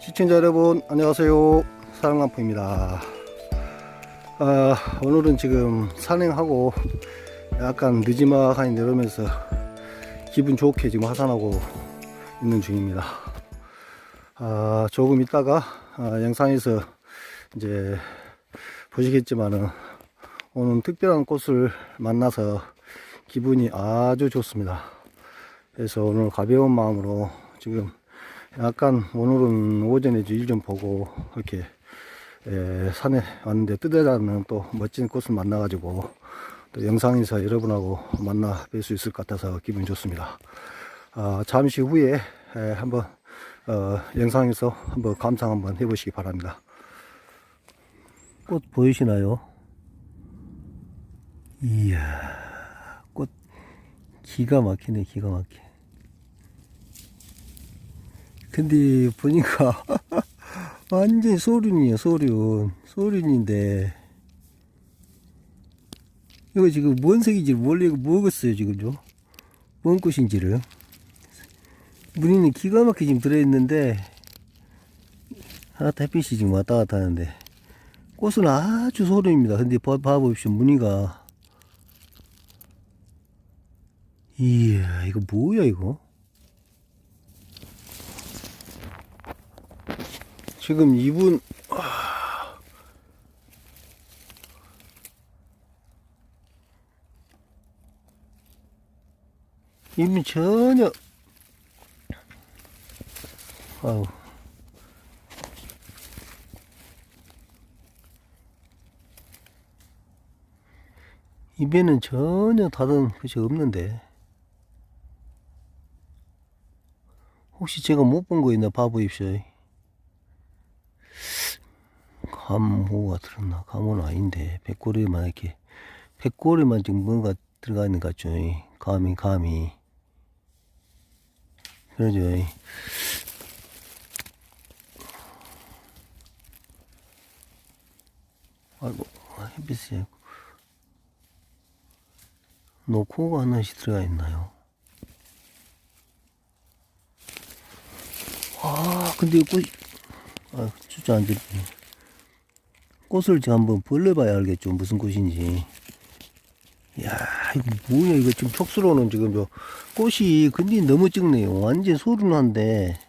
시청자 여러분 안녕하세요. 사랑남포입니다. 아, 오늘은 지금 산행하고 약간 늦지막하니 내려오면서 기분 좋게 지금 하산하고 있는 중입니다. 아, 조금 있다가 아, 영상에서 이제 보시겠지만은 오늘 특별한 꽃을 만나서 기분이 아주 좋습니다. 그래서 오늘 가벼운 마음으로 지금 약간 오늘은 오전에 일 좀 보고 이렇게 에, 산에 왔는데 뜻하는 또 멋진 꽃을 만나가지고 또 영상에서 여러분하고 만나 뵐 수 있을 것 같아서 기분이 좋습니다. 아, 잠시 후에 에, 한번 어, 영상에서 한번 감상 한번 해보시기 바랍니다. 꽃 보이시나요? 이야, 꽃 기가 막히네, 기가 막혀. 근데 보니까 완전 소륜이에요 소륜. 소륜인데. 이거 지금 뭔 색인지 원래 이거 먹었어요 지금요? 뭔 꽃인지를? 무늬는 기가 막히게 지금 들어있는데 하나 햇빛이 지금 왔다 갔다 하는데 꽃은 아주 소륜입니다. 근데 봐, 봐보십시오 무늬가. 이야 이거 뭐야 이거 지금 이분 이분 전혀 아우. 입에는 전혀 다른 것이 없는데. 혹시 제가 못 본 거 있나 봐보십시오. 감호가 들었나? 감호는 아닌데, 백골에만 이렇게, 백골에만 지금 뭔가 들어가 있는 것 같죠. 이 감이, 감이. 그러죠. 이. 아이고, 햇빛이. 노코가 하나씩 들어가 있나요? 아, 근데 이 꽃이, 아, 들리네. 꽃을 지금 한번 벌려봐야 알겠죠. 무슨 꽃인지. 야 뭐야. 이거 지금 촉수로는 지금 저 꽃이 근데 너무 적네요. 완전 소른한데.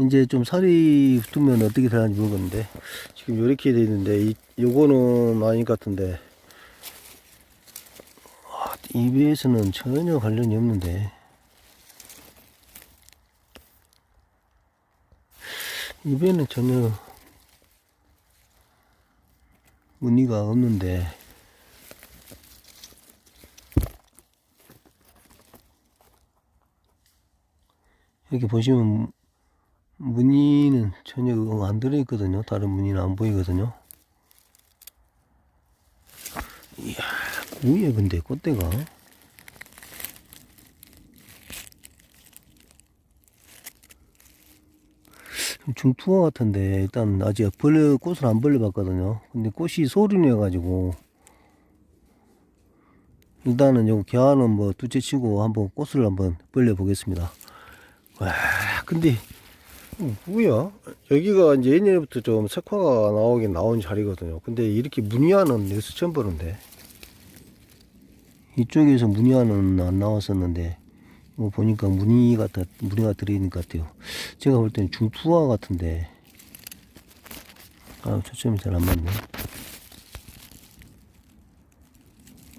이제 좀 살이 붙으면 어떻게 되는지 모르겠는데. 지금 요렇게 돼 있는데, 이, 요거는 아닌 것 같은데. 아, 입에서는 전혀 관련이 없는데. 입에는 전혀 무늬가 없는데. 여기 보시면 무늬는 전혀 안 들어있거든요. 다른 무늬는 안 보이거든요. 이야 뭐야 근데 꽃대가 중투화 같은데 일단 아직 벌레 꽃을 안 벌려봤거든요. 근데 꽃이 소륜이어 가지고 일단은 요 개화는 뭐 두째 치고 한번 꽃을 한번 벌려 보겠습니다. 와 근데 어, 뭐야 여기가 이제 옛날부터 좀 색화가 나오긴 나온 자리거든요. 근데 이렇게 무늬화는 여기서 처음 보는데 이쪽에서 무늬화는 안 나왔었는데 뭐 보니까 무늬 같아 무늬가 들어있는 것 같아요. 제가 볼 때는 중투화 같은데 아 초점이 잘 안 맞네.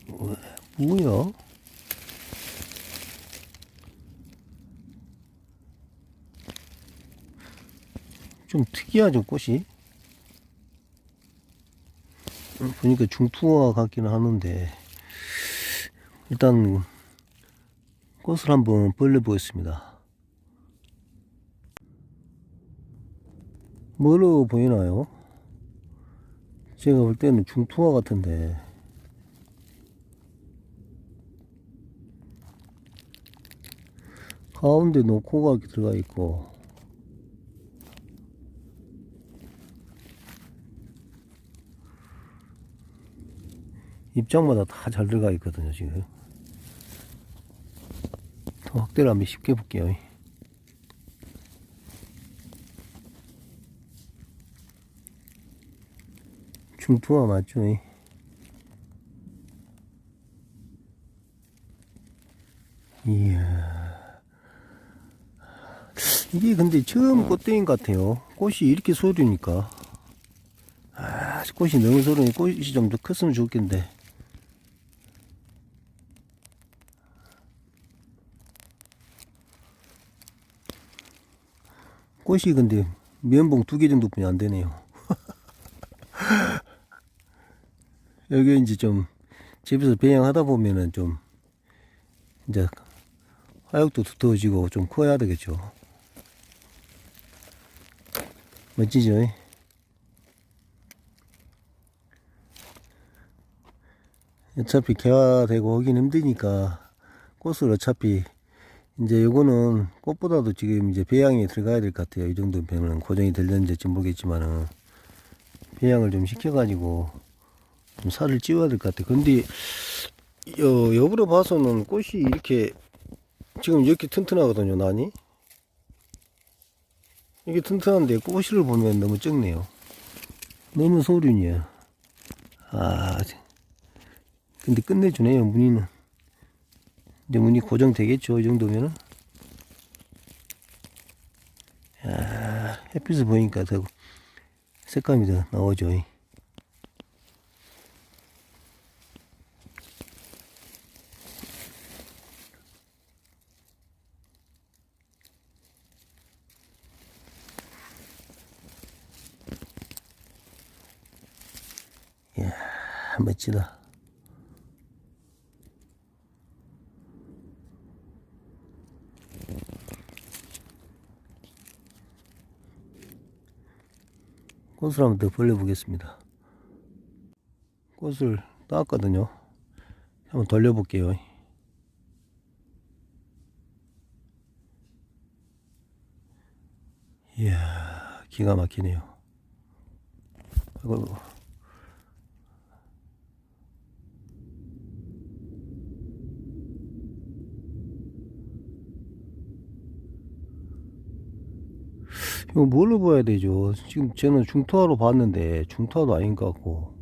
왜, 뭐야? 좀 특이하죠 꽃이. 음, 보니까 중투화 같기는 하는데 일단 꽃을 한번 벌려 보겠습니다. 뭐로 보이나요? 제가 볼 때는 중투화 같은데 가운데 노코가 들어가 있고 입장마다 다 잘 들어가 있거든요 지금 더 확대를 한번 쉽게 볼게요. 중투화 맞죠? 이야. 이게 근데 처음 음. 꽃대인 것 같아요. 꽃이 이렇게 소리니까. 아, 꽃이 너무 소리니 꽃이 좀 더 컸으면 좋겠는데. 꽃이 근데 면봉 두 개 정도뿐이 안 되네요. 여기 이제 좀 집에서 배양하다 보면은 좀 이제 화약도 두터워지고 좀 커야 되겠죠. 멋지죠? 어차피 개화되고 하긴 힘드니까 꽃을 어차피 이제 요거는 꽃보다도 지금 이제 배양에 들어가야 될 것 같아요. 이 정도면 고정이 될는지 모르겠지만은 배양을 좀 시켜가지고 좀 살을 찌워야 될 것 같아요. 근데 여, 여부로 봐서는 꽃이 이렇게 지금 이렇게 튼튼하거든요. 난이 이게 튼튼한데 꽃을 보면 너무 적네요. 너무 소륜이야. 아, 근데 끝내주네요. 무늬는. 이제 무늬 고정되겠죠. 이 정도면은. 야, 햇빛을 보니까 더 색감이 더 나오죠. 이야, 멋지다. 꽃을 한번 더 벌려보겠습니다. 꽃을 땄거든요. 한번 돌려볼게요. 이야, 기가 막히네요. 아이고, 이거 뭘로 봐야 되죠? 지금 저는 중투화로 봤는데 중투화도 아닌 것 같고.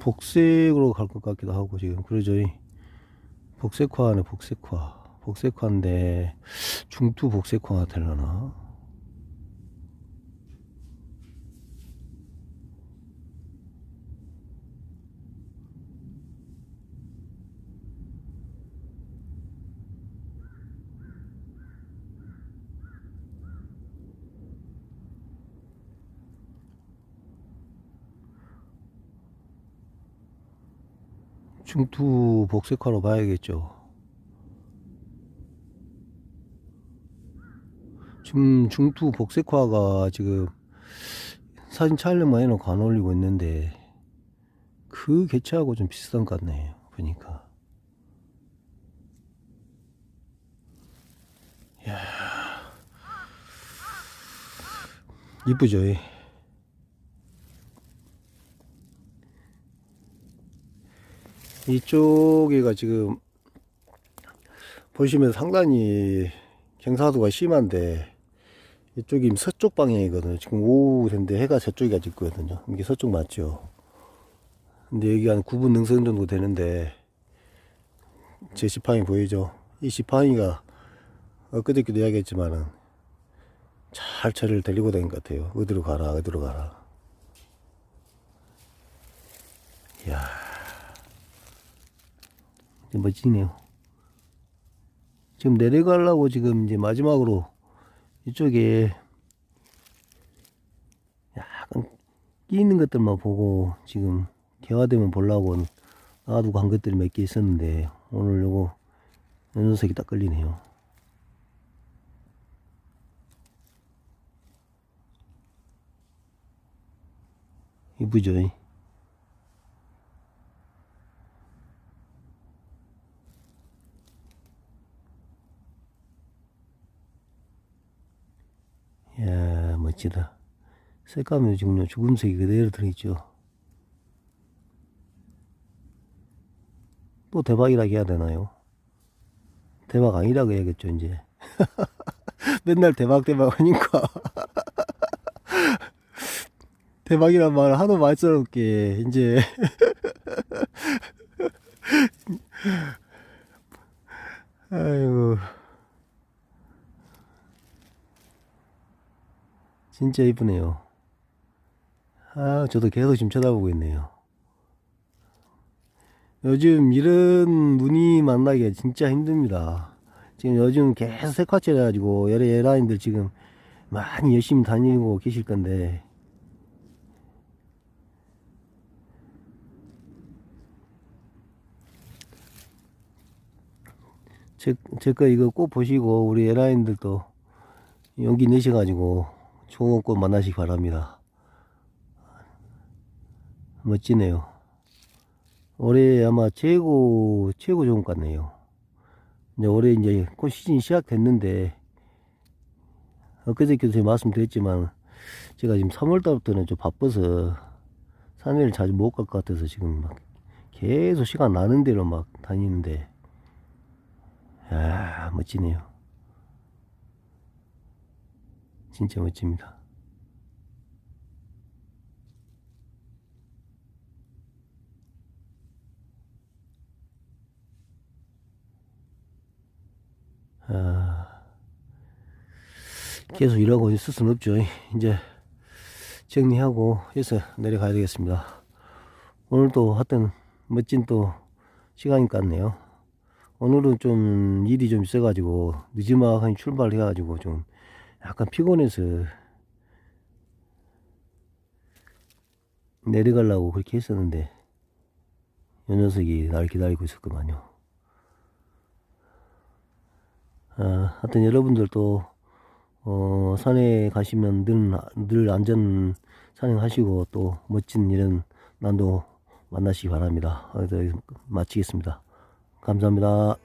복색으로 갈 것 같기도 하고 지금. 그러죠. 복색화네 복색화. 복색화인데 중투 복색화가 되려나 중투 복색화로 봐야겠죠. 지금 중투 복색화가 지금 사진 촬영만 해놓고 안 올리고 있는데 그 개체하고 좀 비슷한 것 같네요. 보니까. 이야. 이쁘죠? 이? 이쪽에가 지금 보시면 상당히 경사도가 심한데 이쪽이 서쪽 방향이거든요. 지금 오후 된데 해가 가 있거든요. 이게 서쪽 맞죠? 근데 여기 한 9분 능선 정도 되는데 제 지팡이 보이죠? 이 지팡이가 엊그저께도 이야기했지만은 잘 차를 데리고 다닌 것 같아요. 어디로 가라, 어디로 가라. 이야. 멋지네요. 지금 내려가려고 지금 이제 마지막으로 이쪽에 약간 끼 있는 것들만 보고 지금 개화되면 보려고 놔두고 한 것들이 몇 개 있었는데 오늘 요거 연소색이 딱 걸리네요. 이쁘죠? 멋지다. 색감이 지금 주금색이 그대로 들어있죠. 또 대박이라고 해야 되나요? 대박 아니라고 해야겠죠, 이제. 맨날 대박 대박 하니까. 대박이란 말을 하도 말스럽게, 이제. 아이고. 진짜 이쁘네요. 아, 저도 계속 지금 쳐다보고 있네요. 요즘 이런 눈이 만나기가 진짜 힘듭니다. 지금 요즘 계속 색화철 해가지고 여러 에라인들 지금 많이 열심히 다니고 계실 건데 제, 제거 이거 꼭 보시고 우리 에라인들도 용기 내셔가지고 좋은 꽃 만나시기 바랍니다. 멋지네요. 올해 아마 최고, 최고 좋은 것 같네요. 이제 올해 이제 꽃 시즌이 시작됐는데, 엊그저께도 제가 말씀드렸지만, 제가 지금 3월달부터는 좀 바빠서 산에를 자주 못 갈 것 같아서 지금 막 계속 시간 나는 대로 막 다니는데, 아, 멋지네요. 진짜 멋집니다. 아, 계속 일하고 있을 수는 없죠. 이제 정리하고 해서 내려가야 되겠습니다. 오늘도 하여튼 멋진 또 시간이 같네요. 오늘은 좀 일이 좀 있어가지고 늦지막하니 출발해가지고 좀 약간 피곤해서 내려가려고 그렇게 했었는데 요 녀석이 날 기다리고 있었구만요. 아, 하여튼 여러분들도 어, 산에 가시면 늘, 늘 안전 산행하시고 또 멋진 이런 난도 만나시기 바랍니다. 어, 마치겠습니다. 감사합니다.